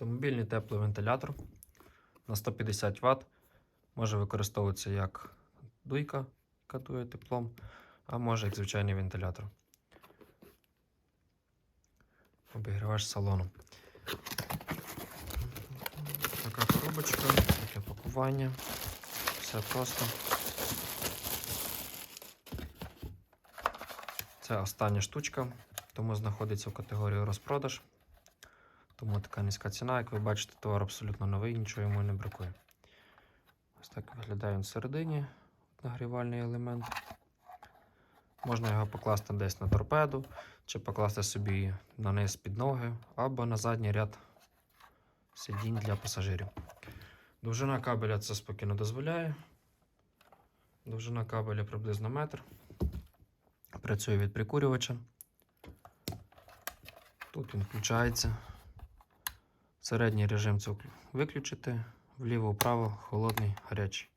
Автомобільний теплий вентилятор на 150 Вт. Може використовуватися як дуйка, яка дує теплом, а може як звичайний вентилятор. Обігрівач салону. Така коробочка, таке пакування. Все просто. Це остання штучка, тому знаходиться в категорії розпродаж. Тому така низька ціна, як ви бачите, товар абсолютно новий, нічого йому не бракує. Ось так виглядає він всередині нагрівальний елемент. Можна його покласти десь на торпеду, чи покласти собі на низ під ноги, або на задній ряд сидінь для пасажирів. Довжина кабеля це спокійно дозволяє. Довжина кабеля приблизно метр. Працює від прикурювача. Тут він включається. Середній режим це виключити, вліво-вправо, холодний, гарячий.